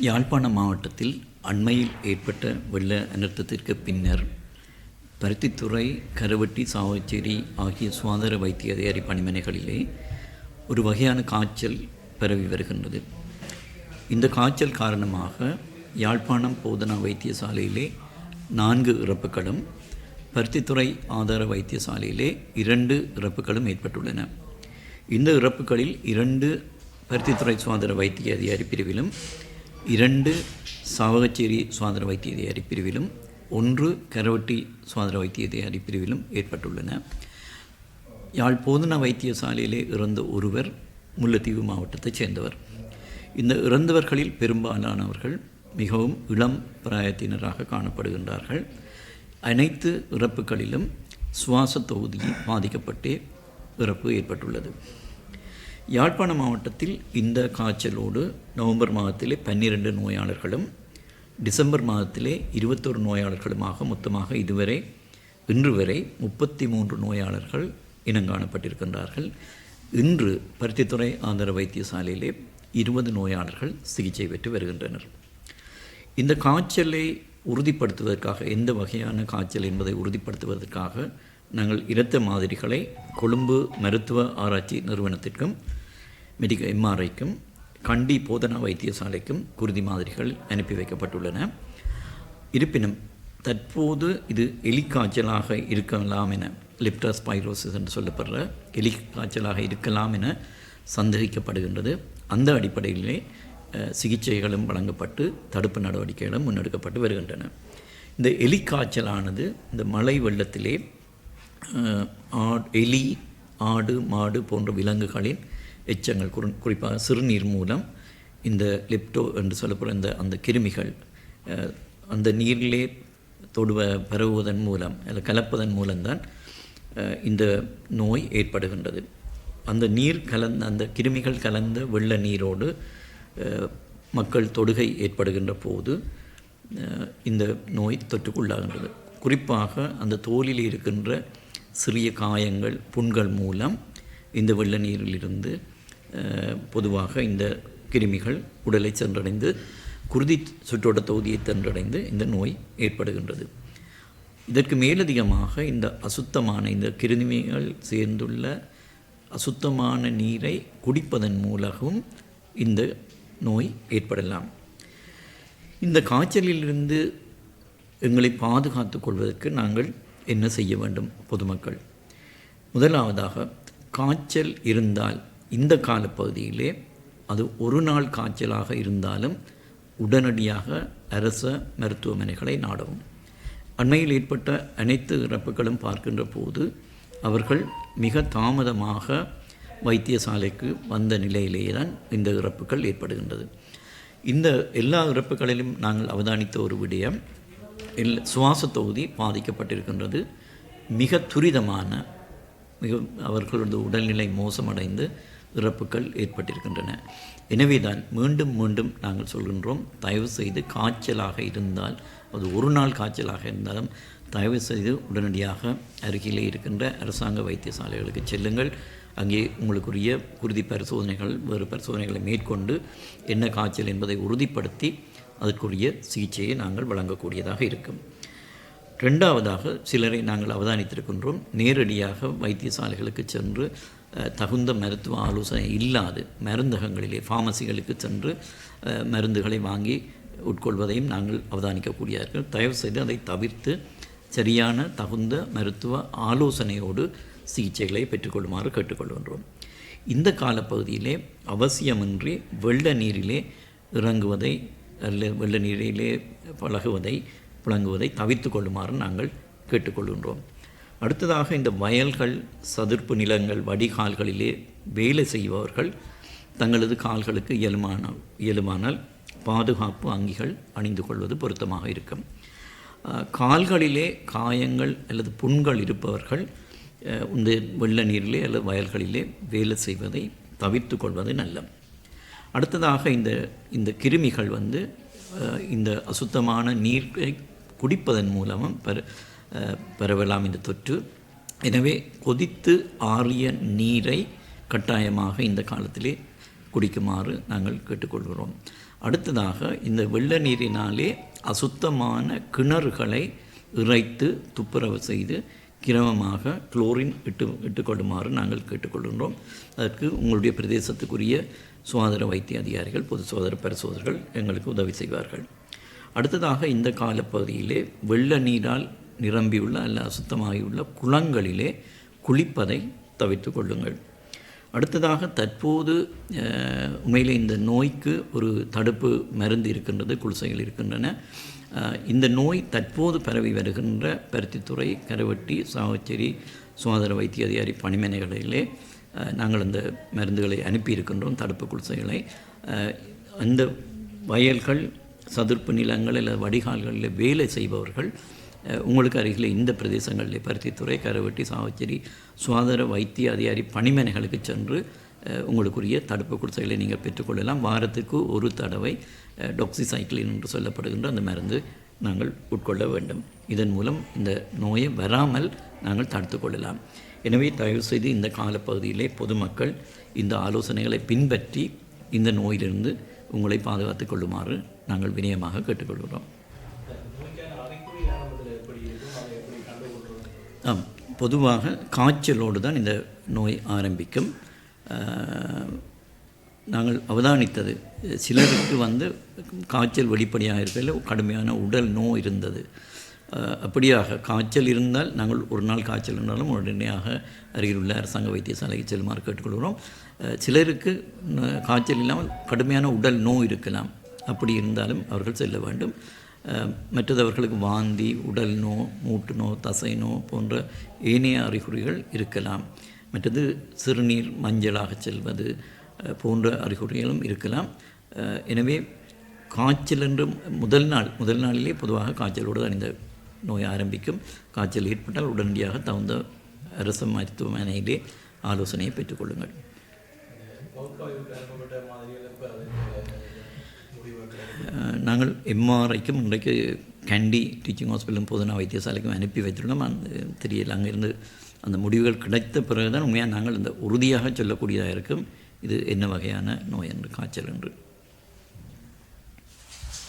யாழ்ப்பாணம் மாவட்டத்தில் அண்மையில் ஏற்பட்ட வெள்ள அனர்த்தத்திற்கு பின்னர் பருத்தித்துறை கரவட்டி சாவச்சேரி ஆகிய சுகாதார வைத்திய அதிகாரி பணிமனைகளிலே ஒரு வகையான காய்ச்சல் பரவி வருகின்றது. இந்த காய்ச்சல் காரணமாக யாழ்ப்பாணம் போதனா வைத்தியசாலையிலே நான்கு இறப்புகளும் பருத்தித்துறை ஆதார வைத்தியசாலையிலே இரண்டு இறப்புகளும் ஏற்பட்டுள்ளன. இந்த இறப்புகளில் இரண்டு பருத்தித்துறை சுகாதார வைத்திய அதிகாரி பிரிவிலும் இரண்டு சாவகச்சேரி சுதந்திர வைத்திய தயாரி பிரிவிலும் ஒன்று கரவட்டி சுதந்திர வைத்திய தயாரி பிரிவிலும் ஏற்பட்டுள்ளன. யாழ் போதனா வைத்தியசாலையிலே இறந்த ஒருவர் முல்லைத்தீவு மாவட்டத்தைச் சேர்ந்தவர். இந்த இறந்தவர்களில் பெரும்பாலானவர்கள் மிகவும் இளம் பிராயத்தினராக காணப்படுகின்றார்கள். அனைத்து இறப்புகளிலும் சுவாச தொகுதி பாதிக்கப்பட்டே இறப்பு ஏற்பட்டுள்ளது. யாழ்ப்பாண மாவட்டத்தில் இந்த காய்ச்சலோடு நவம்பர் மாதத்திலே பன்னிரண்டு நோயாளர்களும் டிசம்பர் மாதத்திலே இருபத்தொரு நோயாளர்களுமாக மொத்தமாக இதுவரை இன்று வரை முப்பத்தி மூன்று நோயாளர்கள் இனங்காணப்பட்டிருக்கின்றார்கள். இன்று பருத்தித்துறை ஆந்திர வைத்தியசாலையிலே இருபது நோயாளர்கள் சிகிச்சை பெற்று வருகின்றனர். இந்த காய்ச்சலை உறுதிப்படுத்துவதற்காக எந்த வகையான காய்ச்சல் என்பதை உறுதிப்படுத்துவதற்காக நாங்கள் இரத்த மாதிரிகளை கொழும்பு மருத்துவ ஆராய்ச்சி நிறுவனத்திற்கும் மெடிக்க எம்ஆர்ஐக்கும் கண்டி போதனா வைத்தியசாலைக்கும் குருதி மாதிரிகள் அனுப்பி வைக்கப்பட்டுள்ளன. இருப்பினும் தற்போது இது எலிக்காய்ச்சலாக இருக்கலாம் என லிப்டாஸ்பைரோசிஸ் என்று சொல்லப்படுற எலி காய்ச்சலாக இருக்கலாம் என சந்தேகிக்கப்படுகின்றது. அந்த அடிப்படையிலே சிகிச்சைகளும் வழங்கப்பட்டு தடுப்பு நடவடிக்கைகளும் முன்னெடுக்கப்பட்டு வருகின்றன. இந்த எலிக்காய்ச்சலானது இந்த மழை வெள்ளத்திலே எலி ஆடு மாடு போன்ற விலங்குகளின் எச்சங்கள் குறி குறிப்பாக சிறுநீர் மூலம் இந்த லிப்டோ என்று சொல்லப்படுற இந்த அந்த கிருமிகள் அந்த நீரிலே தொடுவ பரவுவதன் மூலம் அல்ல கலப்பதன் மூலம்தான் இந்த நோய் ஏற்படுகின்றது. அந்த நீர் கலந்த அந்த கிருமிகள் கலந்த வெள்ள நீரோடு மக்கள் தொடுகை ஏற்படுகின்ற போது இந்த நோய் தொற்றுக்குள்ளாகின்றது. குறிப்பாக அந்த தோலில் இருக்கின்ற சிறிய காயங்கள் புண்கள் மூலம் இந்த வெள்ள நீரிலிருந்து பொதுவாக இந்த கிருமிகள் உடலை சென்றடைந்து குருதி சுற்றோட்ட தொகுதியை சென்றடைந்து இந்த நோய் ஏற்படுகின்றது. இதற்கு மேலதிகமாக இந்த அசுத்தமான இந்த கிருமிகள் சேர்ந்துள்ள அசுத்தமான நீரை குடிப்பதன் மூலமும் இந்த நோய் ஏற்படலாம். இந்த காய்ச்சலிலிருந்து எங்களை பாதுகாத்து கொள்வதற்கு நாங்கள் என்ன செய்ய வேண்டும் பொதுமக்கள்? முதலாவதாக காய்ச்சல் இருந்தால் இந்த காலப்பகுதியிலே அது ஒரு நாள் காய்ச்சலாக இருந்தாலும் உடனடியாக அரச மருத்துவமனைகளை நாடவும். அண்மையில் ஏற்பட்ட அனைத்து இறப்புகளும் பார்க்கின்ற போது அவர்கள் மிக தாமதமாக வைத்தியசாலைக்கு வந்த நிலையிலேயே தான் இந்த இறப்புகள் ஏற்படுகின்றது. இந்த எல்லா இறப்புகளிலும் நாங்கள் அவதானித்த ஒரு விடயம் எல் சுவாச தொகுதி பாதிக்கப்பட்டிருக்கின்றது. மிக துரிதமான மிக அவர்களது உடல்நிலை மோசமடைந்து இறப்புகள் ஏற்பட்டிருக்கின்றன. எனவே தான் மீண்டும் மீண்டும் நாங்கள் சொல்கின்றோம் தயவு செய்து காய்ச்சலாக இருந்தால் அது ஒரு நாள் காய்ச்சலாக இருந்தாலும் தயவு செய்து உடனடியாக அருகிலே இருக்கின்ற அரசாங்க வைத்தியசாலைகளுக்கு செல்லுங்கள். அங்கே உங்களுக்குரிய குருதி பரிசோதனைகள் வேறு பரிசோதனைகளை மேற்கொண்டு என்ன காய்ச்சல் என்பதை உறுதிப்படுத்தி அதற்குரிய சிகிச்சையை நாங்கள் வழங்கக்கூடியதாக இருக்கும். ரெண்டாவதாக சிலரை நாங்கள் அவதானித்திருக்கின்றோம் நேரடியாக வைத்தியசாலைகளுக்கு சென்று தகுந்த மருத்துவ ஆலோசனை இல்லாது மருந்தகங்களிலே ஃபார்மசிகளுக்கு சென்று மருந்துகளை வாங்கி உட்கொள்வதையும் நாங்கள் அவதானிக்கக்கூடியார்கள். தயவு செய்து அதை தவிர்த்து சரியான தகுந்த மருத்துவ ஆலோசனையோடு சிகிச்சைகளை பெற்றுக்கொள்ளுமாறு கேட்டுக்கொள்கின்றோம். இந்த காலப்பகுதியிலே அவசியமின்றி வெள்ள நீரிலே இறங்குவதை அல்ல வெள்ள நீரிலே பழகுவதை புழங்குவதை தவிர்த்து கொள்ளுமாறு நாங்கள் கேட்டுக்கொள்கின்றோம். அடுத்ததாக இந்த வயல்கள் சதுர்ப்பு நிலங்கள் வடிகால்களிலே வேலை செய்பவர்கள் தங்களது கால்களுக்கு இயலுமான இயலுமானால் பாதுகாப்பு அங்கிகள் அணிந்து கொள்வது பொருத்தமாக இருக்கும். கால்களிலே காயங்கள் அல்லது புண்கள் இருப்பவர்கள் இந்த வெள்ள நீரிலே அல்லது வயல்களிலே வேலை செய்வதை தவிர்த்து கொள்வது நல்லம். அடுத்ததாக இந்த இந்த கிருமிகள் வந்து இந்த அசுத்தமான நீரை குடிப்பதன் மூலமும் பரு பரவலாம் இந்த தொற்று. எனவே கொதித்து ஆறிய நீரை கட்டாயமாக இந்த காலத்திலே குடிக்குமாறு நாங்கள் கேட்டுக்கொள்கிறோம். அடுத்ததாக இந்த வெள்ள நீரினாலே அசுத்தமான கிணறுகளை இறைத்து துப்புரவு செய்து கிரமமாக குளோரின் இட்டு இட்டுக்கொள்ளுமாறு நாங்கள் கேட்டுக்கொள்கின்றோம். அதற்கு உங்களுடைய பிரதேசத்துக்குரிய சுகாதார வைத்திய அதிகாரிகள் பொது சுகாதார பரிசோதகர்கள் எங்களுக்கு உதவி செய்வார்கள். அடுத்ததாக இந்த காலப்பகுதியிலே வெள்ள நீரால் நிரம்பியுள்ள அல்ல அசுத்தமாகியுள்ள குளங்களிலே குளிப்பதை தவிர்த்து கொள்ளுங்கள். அடுத்ததாக தற்போது உண்மையில் இந்த நோய்க்கு ஒரு தடுப்பு மருந்து இருக்கின்றது குளிசைகள் இருக்கின்றன. இந்த நோய் தற்போது பரவி வருகின்ற பருத்தித்துறை கரவட்டி சாவச்சேரி சுகாதார வைத்திய அதிகாரி பணிமனைகளிலே நாங்கள் அந்த மருந்துகளை அனுப்பியிருக்கின்றோம் தடுப்பு குளிசைகளை அந்த வயல்கள் சதுர்ப்பு நிலங்கள் அல்லது வடிகால்களில் வேலை செய்பவர்கள் உங்களுக்கு அருகில் இந்த பிரதேசங்களில் பருத்தித்துறை கரவெட்டி சாவச்சேரி சுகாதார வைத்திய அதிகாரி பணிமனைகளுக்கு சென்று உங்களுக்குரிய தடுப்பு குடிசைகளை நீங்கள் பெற்றுக்கொள்ளலாம். வாரத்துக்கு ஒரு தடவை டொக்சிசைக்கிளின் என்று சொல்லப்படுகின்ற அந்த மருந்து நாங்கள் உட்கொள்ள வேண்டும். இதன் மூலம் இந்த நோயை வராமல் நாங்கள் தடுத்து கொள்ளலாம். எனவே தயவுசெய்து இந்த காலப்பகுதியிலே பொதுமக்கள் இந்த ஆலோசனைகளை பின்பற்றி இந்த நோயிலிருந்து உங்களை பாதுகாத்துக் கொள்ளுமாறு நாங்கள் வினயமாக கேட்டுக்கொள்கிறோம். ஆம் பொதுவாக காய்ச்சலோடு தான் இந்த நோய் ஆரம்பிக்கும். நாங்கள் அவதானித்தது. சிலருக்கு வந்து காய்ச்சல் வெளிப்படையாக இருக்கையில் கடுமையான உடல் நோய் இருந்தது. அப்படியாக காய்ச்சல் இருந்தால் நாங்கள் ஒரு நாள் காய்ச்சல் இருந்தாலும் உடனடியாக அருகில் உள்ள அரசாங்க வைத்தியசாலைக்கு செல்லுமாறு கேட்டுக்கொள்கிறோம். சிலருக்கு காய்ச்சல் இல்லாமல் கடுமையான உடல் நோய் இருக்கலாம். அப்படி இருந்தாலும் அவர்கள் செல்ல வேண்டும். அஹ், வாந்தி உடல் நோ மூட்டு நோ தசை நோ போன்ற ஏனைய அறிகுறிகள் இருக்கலாம். மற்றது சிறுநீர் மஞ்சளாக செல்வது போன்ற அறிகுறிகளும் இருக்கலாம். எனவே காய்ச்சல் என்று முதல் நாள் முதல் நாளிலே பொதுவாக காய்ச்சலோடு தான் இந்த நோய் ஆரம்பிக்கும். காய்ச்சல் ஏற்பட்டால் உடனடியாக தகுந்த அரசு மருத்துவமனையிலே ஆலோசனையை பெற்றுக்கொள்ளுங்கள். அஹ், நாங்கள் எம்ஆர்ஐக்கும் இன்றைக்கு கேண்டி டீச்சிங் ஹாஸ்பிட்டலும் போதனா வைத்தியசாலைக்கும் அனுப்பி வைத்துள்ளோம் அந்த தெரியல அங்கேருந்து அந்த முடிவுகள் கிடைத்த பிறகு தான் உண்மையாக நாங்கள் இந்த உறுதியாக சொல்லக்கூடியதாக இருக்கும். இது என்ன வகையான நோய் என்று காய்ச்சல் என்று.